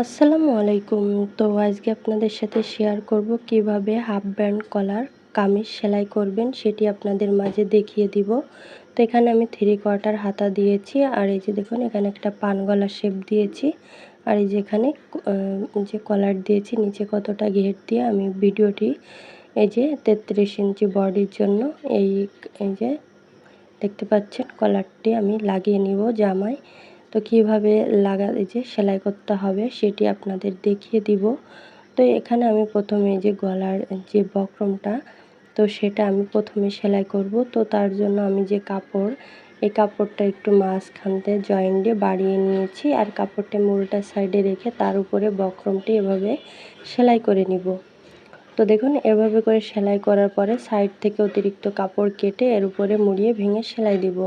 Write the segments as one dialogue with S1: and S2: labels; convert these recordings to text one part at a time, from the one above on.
S1: আসসালামু আলাইকুম। তো আজকে আপনাদের সাথে শেয়ার করব কীভাবে হাফ ব্যান্ড কলার কামিজ সেলাই করবেন সেটি আপনাদের মাঝে দেখিয়ে দিব। তো এখানে আমি থ্রি কোয়ার্টার হাতা দিয়েছি আর এই যে দেখুন, এখানে একটা পান গলা শেপ দিয়েছি। আর এই যেখানে যে কলার দিয়েছি, নিচে কতটা ঘের দিয়ে আমি ভিডিওটি এই যে তেত্রিশ ইঞ্চি বডির জন্য এই এই যে দেখতে পাচ্ছেন কলারটি আমি লাগিয়ে নিব জামায়। তো কীভাবে লাগা যে সেলাই করতে হবে সেটি আপনাদের দেখিয়ে দিব। তো এখানে আমি প্রথমে যে গলার যে বক্রমটা, তো সেটা আমি প্রথমে সেলাই করব। তো তার জন্য আমি যে কাপড়, এই কাপড়টা একটু মাঝখানতে জয়েন দিয়ে বাড়িয়ে নিয়েছি আর কাপড়টা মূলটা সাইডে রেখে তার উপরে বক্রমটি এভাবে সেলাই করে নিব। তো দেখুন, এভাবে করে সেলাই করার পরে সাইড থেকে অতিরিক্ত কাপড় কেটে এর উপরে মুড়িয়ে ভেঙে সেলাই দিব।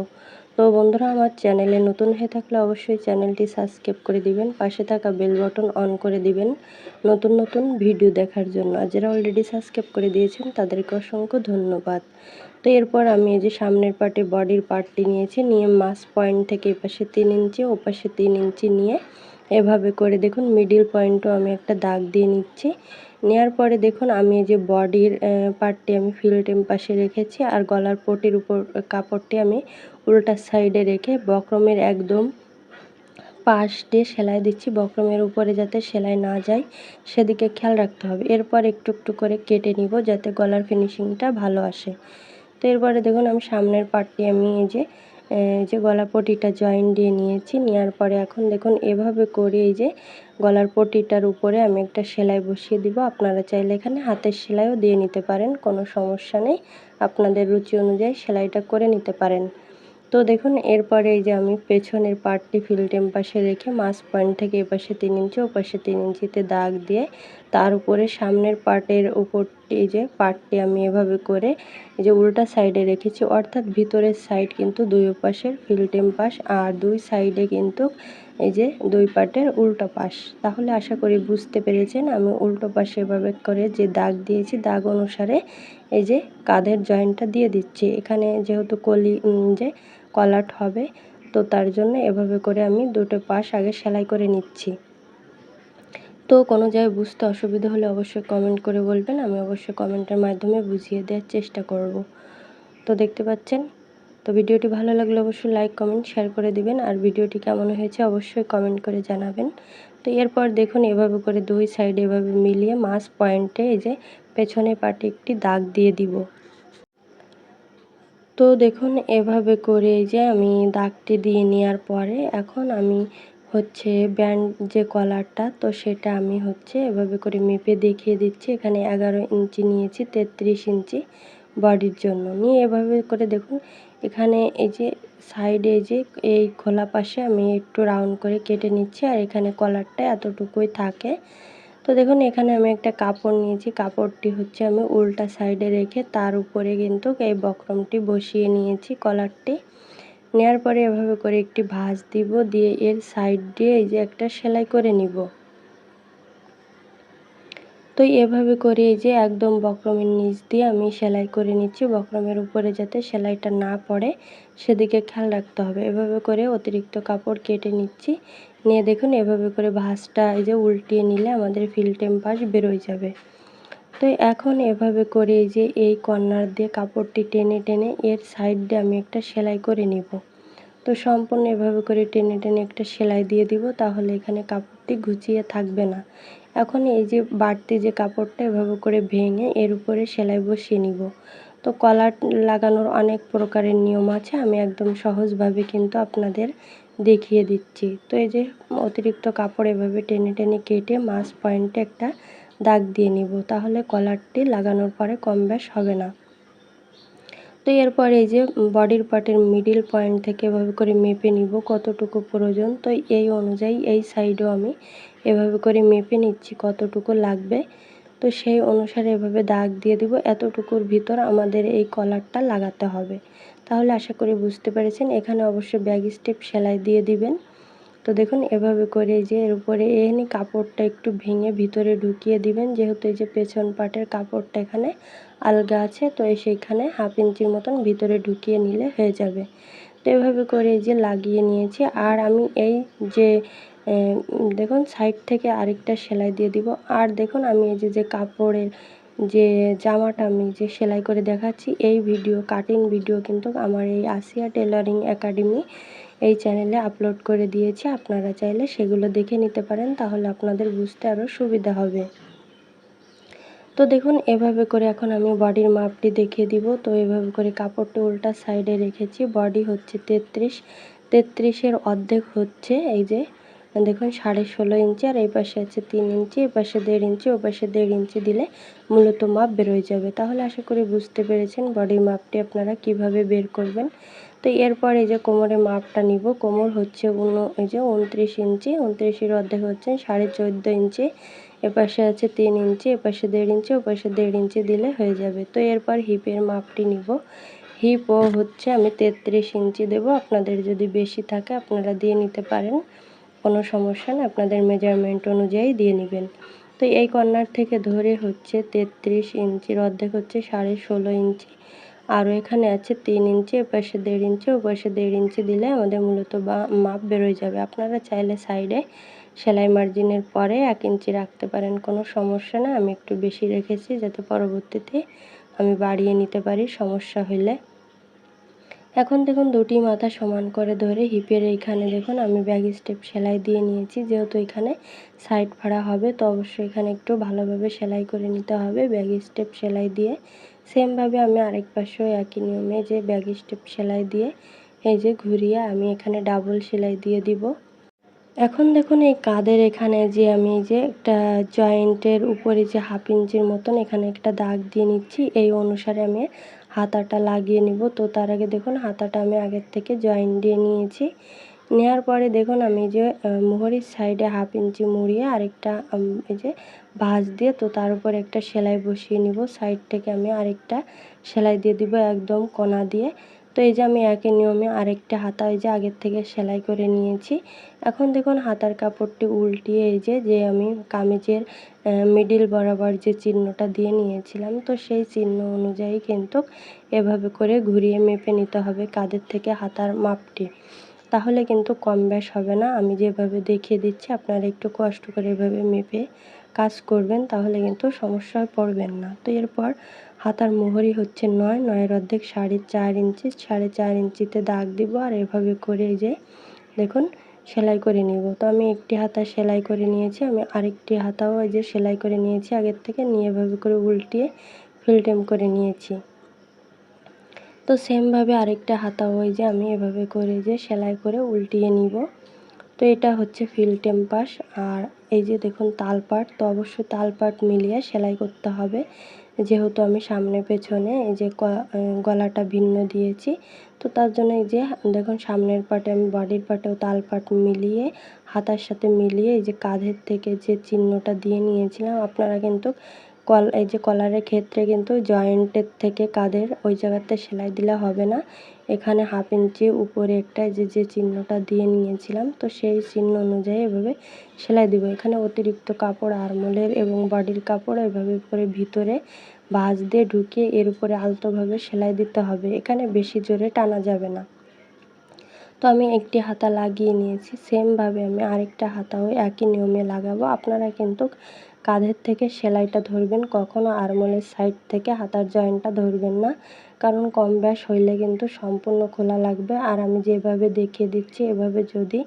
S1: তো বন্ধুরা, আমার চ্যানেলে নতুন হয়ে থাকলে অবশ্যই চ্যানেলটি সাবস্ক্রাইব করে দিবেন, পাশে থাকা বেল বটন অন করে দিবেন নতুন নতুন ভিডিও দেখার জন্য। আর যারা অলরেডি সাবস্ক্রাইব করে দিয়েছেন, তাদেরকে অসংখ্য ধন্যবাদ। তো এরপর আমি এই যে সামনের পার্টে বডির পার্টটি নিয়েছি, নিয়ে মাস পয়েন্ট থেকে এপাশে তিন ইঞ্চি, ওপাশে তিন ইঞ্চি নিয়ে এভাবে করে দেখুন মিডিল পয়েন্টও আমি একটা দাগ দিয়ে নিচ্ছি। নেওয়ার পরে দেখুন, আমি যে বডির পার্টটি আমি ফিল্টেম পাশে রেখেছি, আর গলার পটির উপর, কাপড়টি আমি উল্টা সাইডে রেখে বক্রমের একদম পাশ দিয়ে সেলাই দিচ্ছি। বক্রমের উপরে যাতে সেলাই না যায়, সেদিকে খেয়াল রাখতে হবে। এরপর একটু একটু করে কেটে নিব যাতে গলার ফিনিশিংটা ভালো আসে। তো এরপরে দেখুন, আমি সামনের পার্টটি আমি এই যে যে গলা পটিটা জয়েন দিয়ে নিয়েছি। নেওয়ার পরে এখন দেখুন, এভাবে করে এই যে গলার পটিটার উপরে আমি একটা সেলাই বসিয়ে দিব। আপনারা চাইলে এখানে হাতের সেলাইও দিয়ে নিতে পারেন, কোনো সমস্যা নেই। আপনাদের রুচি অনুযায়ী সেলাইটা করে নিতে পারেন। তো দেখুন, এরপরে এই যে আমি পেছনের পার্টটি ফিল্টেম পাশে রেখে মাস পয়েন্ট থেকে এপাশে তিন ইঞ্চি, ওপাশে তিন ইঞ্চিতে দাগ দিয়ে তার উপরে সামনের পার্টের উপরটি যে পার্টটি আমি এভাবে করে এই যে উল্টা সাইডে রেখেছি। অর্থাৎ ভিতরের সাইড কিন্তু দুই পাশের ফিল্টেম পাশ আর দুই সাইডে কিন্তু এই যে দুই পার্টের উল্টো পাশ। তাহলে আশা করি বুঝতে পেরেছেন, আমি উল্টো পাশে এভাবে করে যে দাগ দিয়েছি, দাগ অনুসারে এই যে কাঁধের জয়েন্টটা দিয়ে দিচ্ছি। এখানে যেহেতু কলি যে কলাট হবে, তো তার জন্য এভাবে করে আমি দুটো পাশ আগে সেলাই করে নিচ্ছি। তো কোনো জায়গায় বুঝতে অসুবিধা হলে অবশ্যই কমেন্ট করে বলবেন, আমি অবশ্যই কমেন্টের মাধ্যমে বুঝিয়ে দেওয়ার চেষ্টা করব। তো দেখতে পাচ্ছেন তো ভিডিওটি ভালো লাগলে অবশ্যই লাইক কমেন্ট শেয়ার করে দিবেন। আর ভিডিওটি কেমন হয়েছে অবশ্যই কমেন্ট করে জানাবেন। তো এরপর দেখুন, এভাবে করে দুই সাইডে এভাবে মিলিয়ে মাছ পয়েন্টে এই যে পেছনে পাটে একটি দাগ দিয়ে দিব। তো দেখুন, এভাবে করে এই যে আমি দাগটি দিয়ে নেওয়ার পরে এখন আমি হচ্ছে ব্যান্ড যে কলারটা তো সেটা আমি হচ্ছে এভাবে করে মেপে দেখিয়ে দিচ্ছি। এখানে এগারো ইঞ্চি নিয়েছি, তেত্রিশ ইঞ্চি বডির জন্য। নিয়ে এভাবে করে দেখুন এখানে এই যে সাইডে যে এই খোলা পাশে আমি একটু রাউন্ড করে কেটে নিচ্ছি আর এখানে কলারটা এতটুকুই থাকে। তো দেখুন, এখানে আমি একটা কাপড় নিয়েছি। কাপড়টি হচ্ছে আমি উল্টা সাইডে রেখে তার উপরে কিন্তু এই বক্রমটি বসিয়ে নিয়েছি কলারটি নেওয়ার পরে এভাবে করে একটি ভাঁজ দিব, দিয়ে এর সাইড দিয়ে এই যে একটা সেলাই করে নিব। তো এভাবে করে এই যে একদম বক্রমের নিচ দিয়ে আমি সেলাই করে নিচ্ছি, বক্রমের উপরে যাতে সেলাইটা না পড়ে, সেদিকে খেয়াল রাখতে হবে। এভাবে করে অতিরিক্ত কাপড় কেটে নিচ্ছি। নিয়ে দেখুন, এভাবে করে ভাঁজটা এই যে উল্টিয়ে নিলে আমাদের ফিল্টেম পাশ বেরোয় যাবে। তো এখন এভাবে করে এই যে এই কর্নার দিয়ে কাপড়টি টেনে টেনে এর সাইড দিয়ে আমি একটা সেলাই করে নিব। তো সম্পূর্ণ এভাবে করে টেনে টেনে একটা সেলাই দিয়ে দিব, তাহলে এখানে কাপড়টি গুছিয়ে থাকবে না। এখন এই যে বাড়তি যে কাপড়টা এভাবে করে ভেঙে এর উপরে সেলাই বসিয়ে নিব। তো কলার লাগানোর অনেক প্রকারের নিয়ম আছে, আমি একদম সহজভাবে কিন্তু আপনাদের দেখিয়ে দিচ্ছি। তো এই যে অতিরিক্ত কাপড় এভাবে টেনে টেনে কেটে মাছ পয়েন্টে একটা দাগ দিয়ে নিব, তাহলে কলারটি লাগানোর পরে কম বেশ হবে না। তো এরপর এই যে বডির পার্টের মিডিল পয়েন্ট থেকে এভাবে করে মেপে নিব কতটুকু প্রয়োজন। তো এই অনুযায়ী এই সাইডেও আমি এভাবে করে মেপে নিচ্ছি কতটুকু লাগবে। তো সেই অনুসারে এভাবে দাগ দিয়ে দিব। এতটুকুর ভিতর আমাদের এই কলারটা লাগাতে হবে। তাহলে আশা করি বুঝতে পেরেছেন। এখানে অবশ্যই ব্যাগ স্টেপ সেলাই দিয়ে দিবেন। তো দেখুন, এভাবে করে যে এর উপরে এখানে কাপড়টা একটু ভেঙে ভিতরে ঢুকিয়ে দিবেন। যেহেতু এই যে পেছন পাটের কাপড়টা এখানে আলগা আছে, তো সেইখানে হাফ ইঞ্চির মতন ভিতরে ঢুকিয়ে নিলে হয়ে যাবে। তো এভাবে করে যে লাগিয়ে নিয়েছি। আর আমি এই যে দেখুন সাইড থেকে আরেকটা সেলাই দিয়ে দিব। আর দেখুন, আমি এই যে যে কাপড়ের যে জামাটা আমি যে সেলাই করে দেখাচ্ছি, এই ভিডিও কাটিং ভিডিও কিন্তু আমার এই আসিয়া টেলারিং একাডেমি এই চ্যানেলে আপলোড করে দিয়েছি। আপনারা চাইলে সেগুলো দেখে নিতে পারেন, তাহলে আপনাদের বুঝতে আরও সুবিধা হবে। তো দেখুন, এভাবে করে এখন আমি বডির মাপটি দেখিয়ে দিব। তো এভাবে করে কাপড়টা উল্টা সাইডে রেখেছি। বডি হচ্ছে তেত্রিশ। তেত্রিশের অর্ধেক হচ্ছে এই যে দেখুন সাড়ে ষোলো ইঞ্চি আর এই পাশে আছে তিন ইঞ্চি, এই পাশে দেড় ইঞ্চি, ও পাশে দেড় ইঞ্চি দিলে মূলত মাপ বেরোয় যাবে। তাহলে আশা করি বুঝতে পেরেছেন বডির মাপটি আপনারা কীভাবে বের করবেন। তো এরপর এই যে কোমরের মাপটা নিব, কোমর হচ্ছে উন, এই যে উনত্রিশ ইঞ্চি, উনত্রিশের অর্ধেক হচ্ছে সাড়ে চোদ্দ ইঞ্চি এপাশে আছে তিন ইঞ্চি এপাশে দেড় ইঞ্চি ওপাশে দেড় ইঞ্চি দিলে হয়ে যাবে। তো এরপর হিপের মাপটি নিব। হিপও হচ্ছে আমি তেত্রিশ ইঞ্চি দেব। আপনাদের যদি বেশি থাকে আপনারা দিয়ে নিতে পারেন। কোনো সমস্যা না, আপনাদের মেজারমেন্ট অনুযায়ী দিয়ে নেবেন। তো এই কর্নার থেকে ধরে হচ্ছে তেত্রিশ ইঞ্চির অর্ধেক হচ্ছে সাড়ে ষোলো ইঞ্চি। আরও এখানে আছে তিন ইঞ্চি এপাশে দেড় ইঞ্চি, ওপাশে দেড় ইঞ্চি দিলে আমাদের মূলত বা মাপ বেরোয় যাবে। আপনারা চাইলে সাইডে সেলাই মার্জিনের পরে এক ইঞ্চি রাখতে পারেন, কোনো সমস্যা না। আমি একটু বেশি রেখেছি, যাতে পরবর্তীতে আমি বাড়িয়ে নিতে পারি, সমস্যা হলে। এখন দেখুন দুটি মাথা সমান করে ধরে হিপের এইখানে দেখুন আমি ব্যাগ স্টেপ সেলাই দিয়ে নিয়েছি। যেহেতু এখানে সাইড ফাড়া হবে, তো অবশ্যই এখানে একটু ভালোভাবে সেলাই করে নিতে হবে। ব্যাগ স্টেপ সেলাই দিয়ে সেমভাবে আমি আরেক পাশেও একই নিয়মে যে ব্যাগ স্টেপ সেলাই দিয়ে এই যে ঘুরিয়ে আমি এখানে ডাবল সেলাই দিয়ে দিব। এখন দেখুন এই কাদের এখানে যে আমি যে একটা জয়েন্টের উপরে যে হাফ ইঞ্চির মতন এখানে একটা দাগ দিয়ে নিচ্ছি, এই অনুসারে আমি হাতাটা লাগিয়ে নেব। তো তার আগে দেখুন, হাতাটা আমি আগের থেকে জয়েন দিয়ে নিয়েছি। নেওয়ার পরে দেখুন, আমি যে মোহরির সাইডে হাফ ইঞ্চি মুড়িয়ে আরেকটা এই যে ভাঁজ দিয়ে, তো তার উপর একটা সেলাই বসিয়ে নিব। সাইড থেকে আমি আরেকটা সেলাই দিয়ে দিব একদম কোনা দিয়ে। তো এই যে আমি একই নিয়মে আরেকটা হাতা এই যে আগের থেকে সেলাই করে নিয়েছি। এখন দেখুন হাতার কাপড়টি উল্টিয়ে এই যে যে আমি কামিজের মিডিল বরাবর যে চিহ্নটা দিয়ে নিয়েছিলাম, তো সেই চিহ্ন অনুযায়ী কিন্তু এভাবে করে ঘুরিয়ে মেপে নিতে হবে কাদের থেকে হাতার মাপটি। তাহলে কিন্তু কম ব্যাস হবে না। আমি যেভাবে দেখিয়ে দিচ্ছি, আপনারা একটু কষ্ট করে এভাবে মেপে কাজ করবেন, তাহলে কিন্তু সমস্যায় পড়বেন না। তো এরপর হাতার মোহরি হচ্ছে নয়। নয়ের অর্ধেক সাড়ে চার ইঞ্চি, সাড়ে চার ইঞ্চিতে দাগ দিব আর এভাবে করে যে দেখুন সেলাই করে নিব। তো আমি একটি হাতা সেলাই করে নিয়েছি, আমি আরেকটি হাতাও এই যে সেলাই করে নিয়েছি আগের থেকে, নিয়ে এভাবে করে উল্টিয়ে ফিল্টেম করে নিয়েছি। তো সেমভাবে আরেকটা হাতাও ওই যে আমি এভাবে করে যে সেলাই করে উল্টিয়ে নিব। তো এটা হচ্ছে ফিল টেম্পাস আর এই যে দেখুন তালপাট, তো অবশ্যই তালপাট মিলিয়ে সেলাই করতে হবে। যেহেতু আমি সামনে পেছনে এই যে গলাটা ভিন্ন দিয়েছি, তো তার জন্য এই যে দেখুন সামনের পাটে আমি বডির পাটেও তালপাট মিলিয়ে, হাতার সাথে মিলিয়ে এই যে কাঁধের থেকে যে চিহ্নটা দিয়ে নিয়েছিলাম, আপনারা কিন্তু কল, এই যে কলারের ক্ষেত্রে কিন্তু জয়েন্টের থেকে কাঁধের ওই জায়গাতে সেলাই দিলে হবে না। এখানে হাফ ইঞ্চি উপরে একটা যে যে চিহ্নটা দিয়ে নিয়েছিলাম, তো সেই চিহ্ন অনুযায়ী এভাবে সেলাই দিব। এখানে অতিরিক্ত কাপড় আরমোলের এবং বডির কাপড় এভাবে করে ভিতরে ভাঁজ দিয়ে ঢুকিয়ে এর উপরে আলতোভাবে সেলাই দিতে হবে। এখানে বেশি জোরে টানা যাবে না। তো আমি একটি হাতা লাগিয়ে নিয়েছি। সেমভাবে আমি আরেকটা হাতাও একই নিয়মে লাগাবো। আপনারা কিন্তু কাঁধের থেকে সেলাইটা ধরবেন, কখনো আরমোলের সাইড থেকে হাতার জয়েন্টটা ধরবেন না। কারণ কম ব্যাস হইলে কিন্তু সম্পূর্ণ খোলা লাগবে। আর আমি যেভাবে দেখিয়ে দিচ্ছি, এভাবে যদি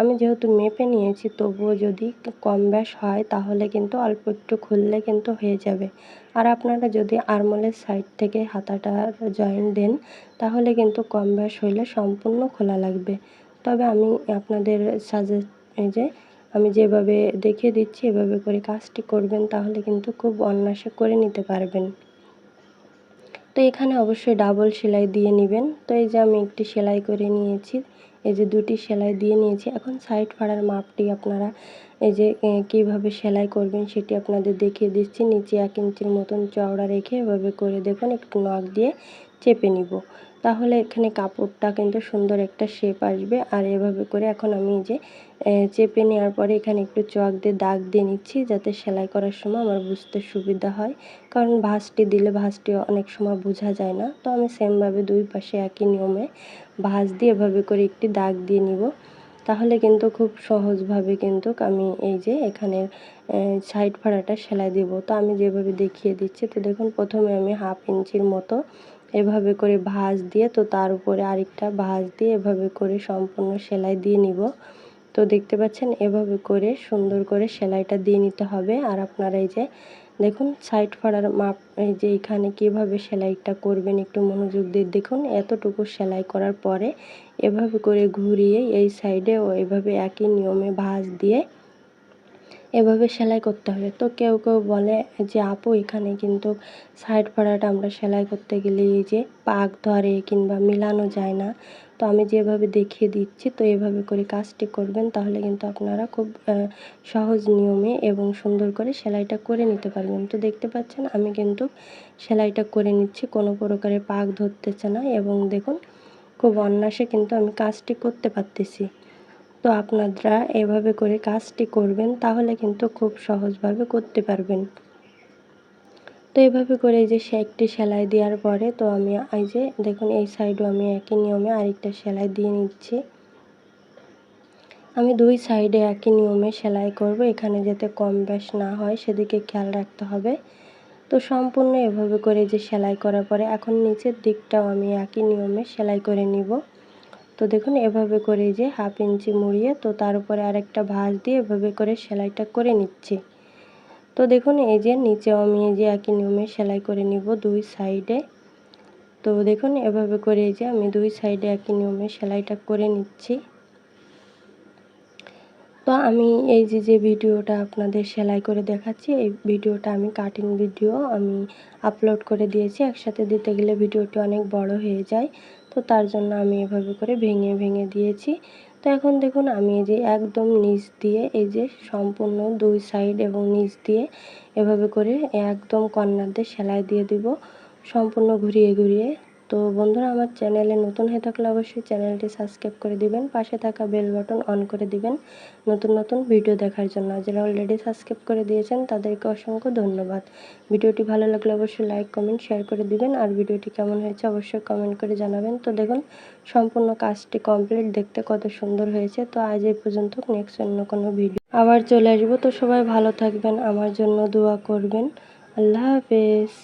S1: আমি যেহেতু মেপে নিয়েছি, তবুও যদি কম ব্যাস হয়, তাহলে কিন্তু অল্প একটু খুললে কিন্তু হয়ে যাবে। আর আপনারা যদি আরমোলের সাইড থেকে হাতাটার জয়েন দেন, তাহলে কিন্তু কম ব্যাস হইলে সম্পূর্ণ খোলা লাগবে। তবে আমি আপনাদের সাজেস্ট এই যে, আমি যেভাবে দেখিয়ে দিচ্ছি, এভাবে করে কাজটি করবেন, তাহলে কিন্তু খুব অনায়াসে করে নিতে পারবেন। তো এখানে অবশ্যই ডাবল সেলাই দিয়ে নেবেন। তো এই যে আমি একটি সেলাই করে নিয়েছি, এই যে দুটি সেলাই দিয়ে নিয়েছি। এখন সাইড ফাড়ার মাপটি আপনারা এই যে কীভাবে সেলাই করবেন সেটি আপনাদের দেখিয়ে দিচ্ছি। নিচে এক ইঞ্চির মতন চওড়া রেখে এভাবে করে দেখুন, একটু নখ দিয়ে চেপে নিব। তাহলে এখানে কাপড়টা কিন্তু সুন্দর একটা শেপ আসবে। আর এভাবে করে এখন আমি যে চেপে নেওয়ার পরে এখানে একটু চক দিয়ে দাগ দিয়ে নিচ্ছি যাতে সেলাই করার সময় আমার বুঝতে সুবিধা হয়। কারণ ভাঁজটি দিলে ভাঁজটি অনেক সময় বোঝা যায় না। তো আমি সেমভাবে দুই পাশে একই নিয়মে ভাঁজ দিয়ে এভাবে করে একটি দাগ দিয়ে নিব। তাহলে কিন্তু খুব সহজভাবে কিন্তু আমি এই যে এখানে সাইড ফাড়াটা সেলাই দেব। তো আমি যেভাবে দেখিয়ে দিচ্ছি, তো দেখুন প্রথমে আমি হাফ ইঞ্চির মতো এভাবে করে ভাঁজ দিয়ে, তো তার উপরে আরেকটা ভাঁজ দিয়ে এভাবে করে সম্পূর্ণ সেলাই দিয়ে নিব। তো দেখতে পাচ্ছেন, এভাবে করে সুন্দর করে সেলাইটা দিয়ে নিতে হবে। আর আপনারা এই যে, দেখুন, সাইড ফাড়ার মাপ, এই যে এখানে কীভাবে সেলাইটা করবেন একটু মনোযোগ দিয়ে দেখুন। এতটুকু সেলাই করার পরে এভাবে করে ঘুরিয়ে এই সাইডে ও এভাবে একই নিয়মে ভাঁজ দিয়ে এভাবে সেলাই করতে হবে। তো কেউ কেউ বলে যে, আপু, এখানে কিন্তু সাইড ফাড়াটা আমরা সেলাই করতে গেলে এই যে পাক ধরে কিংবা মিলানো যায় না। তো আমি যেভাবে দেখিয়ে দিচ্ছি, তো এভাবে করে কাজটি করবেন, তাহলে কিন্তু আপনারা খুব সহজ নিয়মে এবং সুন্দর করে সেলাইটা করে নিতে পারবেন। তো দেখতে পাচ্ছেন, আমি কিন্তু সেলাইটা করে নিচ্ছি, কোনো প্রকারের পাক ধরতেছে না এবং দেখুন, খুব অনায়াসে কিন্তু আমি কাজটি করতে পারতেছি। তো আপনারা এভাবে করে কাজটি করবেন, তাহলে কিন্তু খুব সহজভাবে করতে পারবেন। তো এভাবে করে এই যে একটি সেলাই দেওয়ার পরে তো আমি এই যে দেখুন, এই সাইডও আমি একই নিয়মে আরেকটা সেলাই দিয়ে নিচ্ছি। আমি দুই সাইডে একই নিয়মে সেলাই করব, এখানে যাতে কম বেশ না হয়, সেদিকে খেয়াল রাখতে হবে। তো সম্পূর্ণ এভাবে করে যে সেলাই করার পরে এখন নিচের দিকটাও আমি একই নিয়মে সেলাই করে নিব। তো দেখুন, এভাবে করে যে হাফ ইঞ্চি মুড়িয়ে তো তার উপরে আরেকটা ভাঁজ দিয়ে এভাবে করে সেলাইটা করে নিচ্ছি। তো দেখুন, এই যে নিচে আমি এই যে একই নিয়মে সেলাই করে নিব দুই সাইডে। তো দেখুন, এভাবে করে এই যে আমি দুই সাইডে একই নিয়মে সেলাইটা করে নিচ্ছি। তো আমি এই যে যে ভিডিওটা আপনাদের সেলাই করে দেখাচ্ছি, এই ভিডিওটা আমি কাটিং ভিডিও আমি আপলোড করে দিয়েছি। একসাথে দিতে গেলে ভিডিওটি অনেক বড় হয়ে যায়, তো তার জন্য আমি এভাবে করে ভেঙে ভেঙে দিয়েছি। তো এখন দেখুন, আমি এই যে একদম নিচ দিয়ে, এই যে সম্পূর্ণ দুই সাইড এবং নিচ দিয়ে এভাবে করে একদম কর্নার দিয়ে সেলাই দিয়ে দিব। সম্পূর্ণ ঘুরিয়ে ঘুরিয়ে তো বন্ধুরা, আমার চ্যানেলে নতুন হয়ে থাকলে অবশ্যই চ্যানেলটি সাবস্ক্রাইব করে দিবেন, পাশে থাকা বেল বাটন অন করে দিবেন নতুন নতুন ভিডিও দেখার জন্য। যারা অলরেডি সাবস্ক্রাইব করে দিয়েছেন, তাদেরকে অসংখ্য ধন্যবাদ। ভিডিওটি ভালো লাগলে অবশ্যই লাইক কমেন্ট শেয়ার করে দিবেন। আর ভিডিওটি কেমন হয়েছে অবশ্যই কমেন্ট করে জানাবেন। তো দেখুন, সম্পূর্ণ কাজটি কমপ্লিট দেখতে কত সুন্দর হয়েছে। তো আজ এই পর্যন্ত নেক্সট অন্য কোনো ভিডিও আবার চলে আসব। তো সবাই ভালো থাকবেন, আমার জন্য দোয়া করবেন। আল্লাহ হাফেজ।